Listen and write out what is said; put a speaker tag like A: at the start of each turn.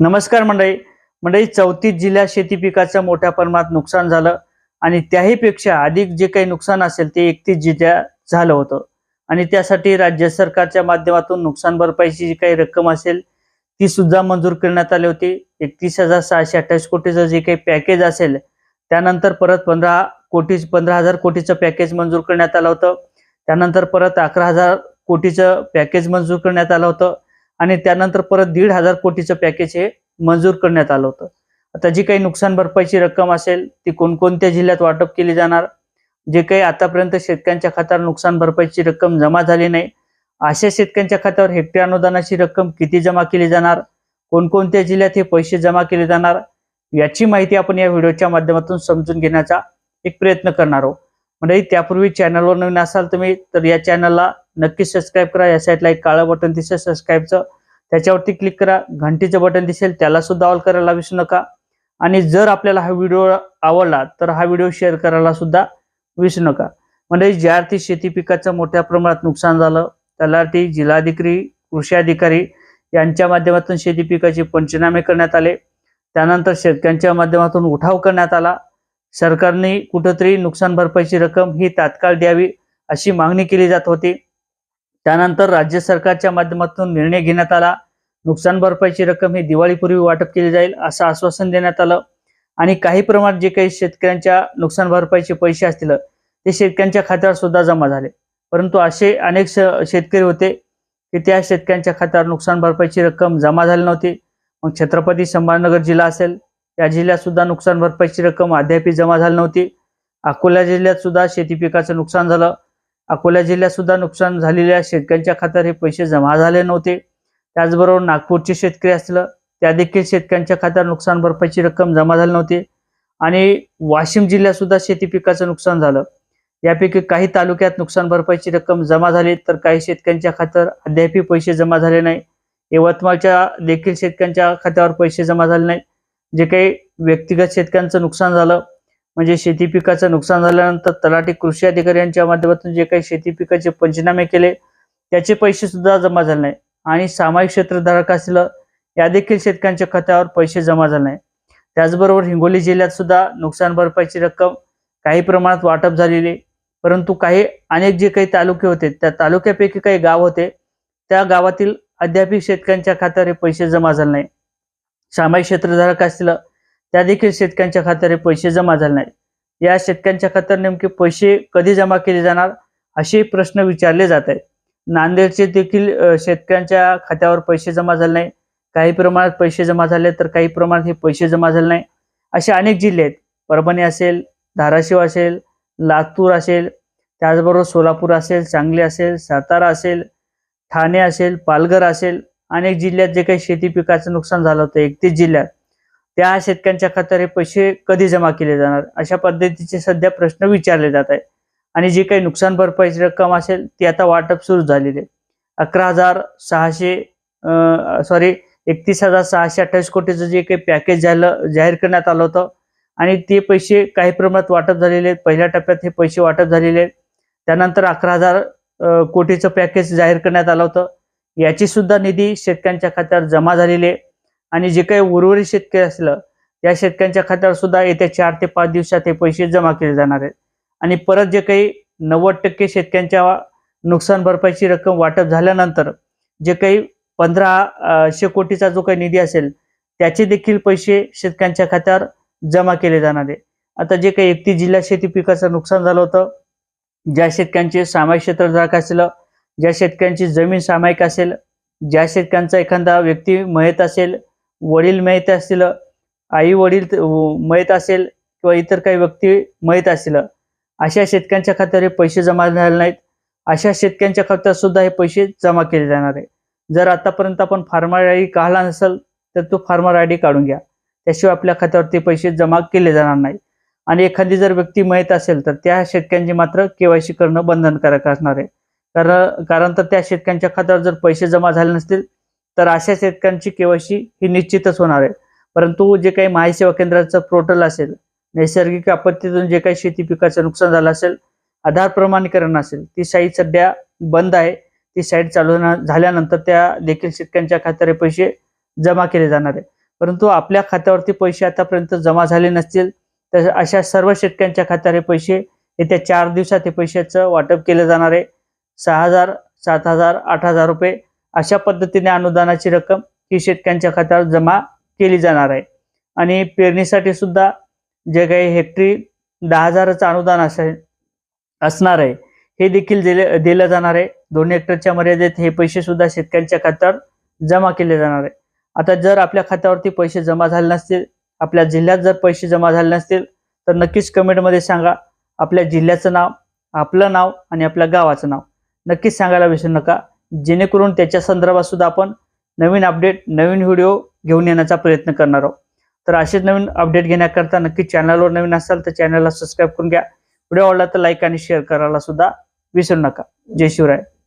A: नमस्कार मंडळी. मंडळी चौतीस जिल्ह्यात शेती पिकाचं मोठ्या प्रमाणात नुकसान झालं आणि त्याही पेक्षा अधिक जे काही नुकसान असेल ते एकतीस जिल्ह्यात झालं होतं. आणि त्यासाठी राज्य सरकारच्या माध्यमातून नुकसान भरपाईची जी काही रक्कम असेल ती सुद्धा मंजूर करण्यात आली होती. एकतीस हजार सहाशे अठ्ठावीस कोटीचं जे काही पॅकेज असेल त्यानंतर परत पंधरा कोटी पंधरा हजार कोटीचं पॅकेज मंजूर करण्यात आलं होतं. त्यानंतर परत अकरा हजार कोटीचं पॅकेज मंजूर करण्यात आलं होतं. आणि त्यानंतर परत दीड हजार कोटीचं पॅकेज हे मंजूर करण्यात आलं होतं. आता जी काही नुकसान भरपाईची रक्कम असेल ती कोणकोणत्या जिल्ह्यात वाटप केली जाणार? जे काही आतापर्यंत शेतकऱ्यांच्या खात्यावर नुकसान भरपाईची रक्कम जमा झाली नाही अशा शेतकऱ्यांच्या खात्यावर हेक्टर अनुदानाची रक्कम किती जमा केली जाणार? कोणकोणत्या जिल्ह्यात हे पैसे जमा केले जाणार? याची माहिती आपण या व्हिडिओच्या माध्यमातून समजून घेण्याचा एक प्रयत्न करणार आहोत. म्हणजे त्यापूर्वी चॅनलवर नवीन असाल तुम्ही तर या चॅनलला नक्की सबस्क्राईब करा. या साईडला एक काळं बटन दिसेल सबस्क्राईबचं त्याच्यावरती क्लिक करा. घंटीचं बटन दिसेल त्याला सुद्धा ऑल करायला विसरू नका. आणि जर आपल्याला हा व्हिडिओ आवडला तर हा व्हिडिओ शेअर करायला सुद्धा विसरू नका. म्हणजे ज्यार्थी शेती पिकाचं मोठ्या प्रमाणात नुकसान झालं तलाठी जिल्हाधिकारी कृषी अधिकारी यांच्या माध्यमातून शेती पिकाचे पंचनामे करण्यात आले. त्यानंतर शेतकऱ्यांच्या माध्यमातून उठाव करण्यात आला. सरकारने कुठंतरी नुकसान भरपाईची रक्कम ही तात्काळ द्यावी अशी मागणी केली जात होती. त्यानंतर राज्य सरकारच्या माध्यमातून निर्णय घेण्यात आला. नुकसान भरपाईची रक्कम ही दिवाळीपूर्वी वाटप केली जाईल असं आश्वासन देण्यात आलं. आणि काही प्रमाणात जे काही शेतकऱ्यांच्या नुकसान भरपाईचे पैसे असतील ते शेतकऱ्यांच्या खात्यावर सुद्धा जमा झाले. परंतु असे अनेक श- शेतकरी होते की त्या शेतकऱ्यांच्या खात्यावर नुकसान भरपाईची रक्कम जमा झाली नव्हती. मग छत्रपती संभाजीनगर जिल्हा असेल त्या जिल्ह्यात सुद्धा नुकसान भरपाईची रक्कम अद्याप जमा झाली नव्हती. अकोला जिल्ह्यात सुद्धा शेती पिकाचं नुकसान झालं. अकोला जिल्ह्यात सुद्धा नुकसान झालेल्या शेतकऱ्यांच्या खात्यात हे पैसे जमा झाले नव्हते. त्याचबरोबर नागपूरचे शेतकरी असलं त्या देखील शेतकऱ्यांच्या खात्यात नुकसान भरपाईची रक्कम जमा झाली नव्हती. आणि वाशिम जिल्ह्यात सुद्धा शेती पिकाचं नुकसान झालं. यापैकी काही तालुक्यात नुकसान भरपाईची रक्कम जमा झाली तर काही शेतकऱ्यांच्या खात्यावर अद्यापही पैसे जमा झाले नाही. यवतमाळच्या देखील शेतकऱ्यांच्या खात्यावर पैसे जमा झाले नाही. जे काही व्यक्तिगत शेतकऱ्यांचं नुकसान झालं म्हणजे शेती पिकाचं नुकसान झाल्यानंतर तलाठी कृषी अधिकारी यांच्या माध्यमातून जे काही शेती पिकाचे पंचनामे केले त्याचे पैसे सुद्धा जमा झाले नाही. आणि सामायिक क्षेत्रधारक असलं या देखील शेतकऱ्यांच्या खात्यावर पैसे जमा झाले नाही. त्याचबरोबर हिंगोली जिल्ह्यात सुद्धा नुकसान भरपाईची रक्कम काही प्रमाणात वाटप झालेली परंतु काही अनेक जे काही तालुके होते त्या तालुक्यापैकी काही गाव होते त्या गावातील अद्यापही शेतकऱ्यांच्या खात्यावर पैसे जमा झाले नाही. सामायिक क्षेत्रधारक असलं त्या देखील शेतकऱ्यांच्या खात्यावर हे पैसे जमा झाले नाही या शेतकऱ्यांच्या खात्यावर नेमके पैसे कधी जमा केले जाणार असे प्रश्न विचारले जात आहेत. नांदेडचे देखील शेतकऱ्यांच्या खात्यावर पैसे जमा झाले नाही काही प्रमाणात पैसे जमा झाले तर काही प्रमाणात हे पैसे जमा झाले नाही असे अनेक जिल्हे आहेत. परभणी असेल धाराशिव असेल लातूर असेल त्याचबरोबर सोलापूर असेल सांगली असेल सातारा असेल ठाणे असेल पालघर असेल अनेक जिल्ह्यात जे काही शेती पिकाचं नुकसान झालं होतं एकतीस जिल्ह्यात. त्या शेतकऱ्यांच्या खात्यावर हे पैसे कधी जमा केले जाणार? अशा पद्धतीचे सध्या प्रश्न विचारले जात आहेत. आणि जी काही नुकसान भरपाईची रक्कम असेल ती आता वाटप सुरू झालेली आहे. अकरा हजार सहाशे सॉरी एकतीस हजार सहाशे अठ्ठावीस कोटीचं जे काही पॅकेज झालं जाहीर करण्यात आलं होतं. आणि ते पैसे काही प्रमाणात वाटप झालेले आहेत. पहिल्या टप्प्यात हे पैसे वाटप झालेले आहेत. त्यानंतर अकरा हजार कोटीचं पॅकेज जाहीर करण्यात आलं होतं. याची सुद्धा निधी शेतकऱ्यांच्या खात्यावर जमा झालेली आहे. आणि जे काही उर्वरित शेतकरी असलं त्या शेतकऱ्यांच्या खात्यावर सुद्धा येत्या चार ते पाच दिवसात हे पैसे जमा केले जाणार आहेत. आणि परत जे काही नव्वद टक्के शेतकऱ्यांच्या नुकसान भरपाईची रक्कम वाटप झाल्यानंतर जे काही पंधरा कोटीचा जो काही निधी असेल त्याचे देखील पैसे शेतकऱ्यांच्या खात्यावर जमा केले जाणार आहे आता जे काही एकतीस जिल्हा शेती पिकाचं नुकसान झालं होतं ज्या शेतकऱ्यांचे सामायिक क्षेत्रधारक असेल ज्या शेतकऱ्यांची जमीन सामायिक असेल ज्या शेतकऱ्यांचा एखादा व्यक्ती मयत असेल वडील माहीत असतील आई वडील मयत असेल किंवा इतर काही व्यक्ती माहीत असेल अशा शेतकऱ्यांच्या खात्यावर हे पैसे जमा झाले नाहीत. अशा शेतकऱ्यांच्या खात्यात सुद्धा हे पैसे जमा केले जाणार आहे. जर आतापर्यंत आपण फार्मर आय डी काढला नसेल तर तो फार्मर आय डी काढून घ्या. त्याशिवाय आपल्या खात्यावर ते पैसे जमा केले जाणार नाही आणि एखादी जर व्यक्ती माहीत असेल तर त्या शेतकऱ्यांची मात्र केवायसी करणं बंधनकारक असणार आहे. कारण कारण तर त्या शेतकऱ्यांच्या खात्यावर जर पैसे जमा झाले नसतील तर अशा शेतकऱ्यांची केवायसी ही निश्चितच होणार आहे. परंतु जे काही महासेवा केंद्राचं पोर्टल असेल नैसर्गिक आपत्तीतून जे काही शेती पिकाचं नुकसान झालं असेल आधार प्रमाणीकरण असेल ती साईट सध्या बंद आहे. ती साईट चालू झाल्यानंतर त्या देखील शेतकऱ्यांच्या खात्यावर हे पैसे जमा केले जाणार आहे. परंतु आपल्या खात्यावरती पैसे आतापर्यंत जमा झाले नसतील तर अशा सर्व शेतकऱ्यांच्या खात्यावर हे पैसे येत्या चार दिवसात हे पैशाचं वाटप केलं जाणार आहे. सहा हजार सात हजार आठ हजार रुपये अशा पद्धतीने अनुदानाची रक्कम ही शेतकऱ्यांच्या खात्यावर जमा केली जाणार आहे. आणि पेरणीसाठी सुद्धा जे काही हेक्टरी दहा हजाराचं अनुदान असेल असणार आहे हे देखील दिले दिलं जाणार आहे. दोन हेक्टरच्या मर्यादेत हे पैसे सुद्धा शेतकऱ्यांच्या खात्यावर जमा केले जाणार आहे. आता जर आपल्या खात्यावरती पैसे जमा झाले नसतील आपल्या जिल्ह्यात जर पैसे जमा झाले नसतील तर नक्कीच कमेंटमध्ये सांगा. आपल्या जिल्ह्याचं नाव आपलं नाव आणि आपल्या गावाचं नाव. नक्कीच सांगायला विसरू नका. जेणेकरून त्याच्या संदर्भात सुद्धा आपण नवीन अपडेट नवीन व्हिडिओ घेऊन येण्याचा प्रयत्न करणार आहोत. तर असेच नवीन अपडेट घेण्याकरता नक्की चॅनलवर नवीन असाल तर चॅनलला सबस्क्राईब करून घ्या. व्हिडिओ आवडला तर लाईक आणि शेअर करायला सुद्धा विसरू नका. जय शिवराय.